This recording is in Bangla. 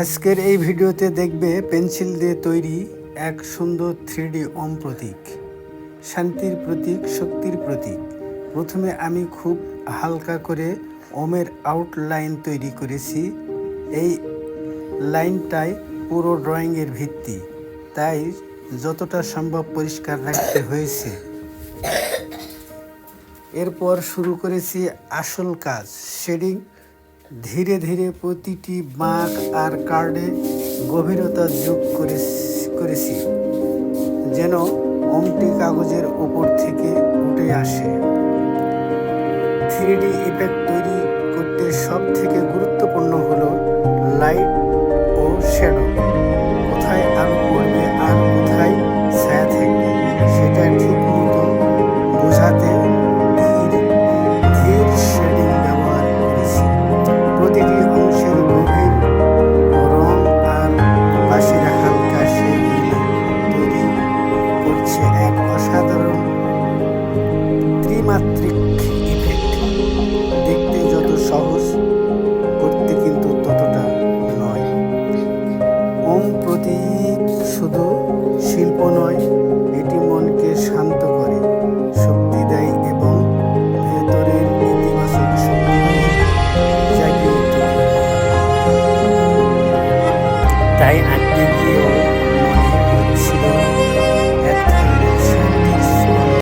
আজকের এই ভিডিওতে দেখবে পেন্সিল দিয়ে তৈরি এক সুন্দর থ্রিডি ওম প্রতীক। শান্তির প্রতীক, শক্তির প্রতীক। প্রথমে আমি খুব হালকা করে ওমের আউটলাইন তৈরি করেছি। এই লাইনটাই পুরো ড্রয়িংয়ের ভিত্তি। তাই যতটা সম্ভব পরিষ্কার রাখতে হয়েছে। এরপর শুরু করেছি আসল কাজ শেডিং ধীরে ধীরে প্রতিটি বাঁক আর কার্ডে গভীরতা যোগ করে- করেছি, যেন অমটি কাগজের ওপর থেকে উঠে আসে। থ্রিডি ইফেক্ট তৈরি করতে সব থেকে গুরুত্বপূর্ণ হলো লাইট ও শ্যাডো। ত্রিমাত্রিক ইফেক্ট দেখতে যত সহজ, করতে কিন্তু ততটা নয়। ওম প্রতীক শুধু শিল্প নয়, এটি মনকে শান্ত করে, শক্তি দেয় এবং ভেতরের ইতিবাচক শক্তি জাগিয়ে তাই আজ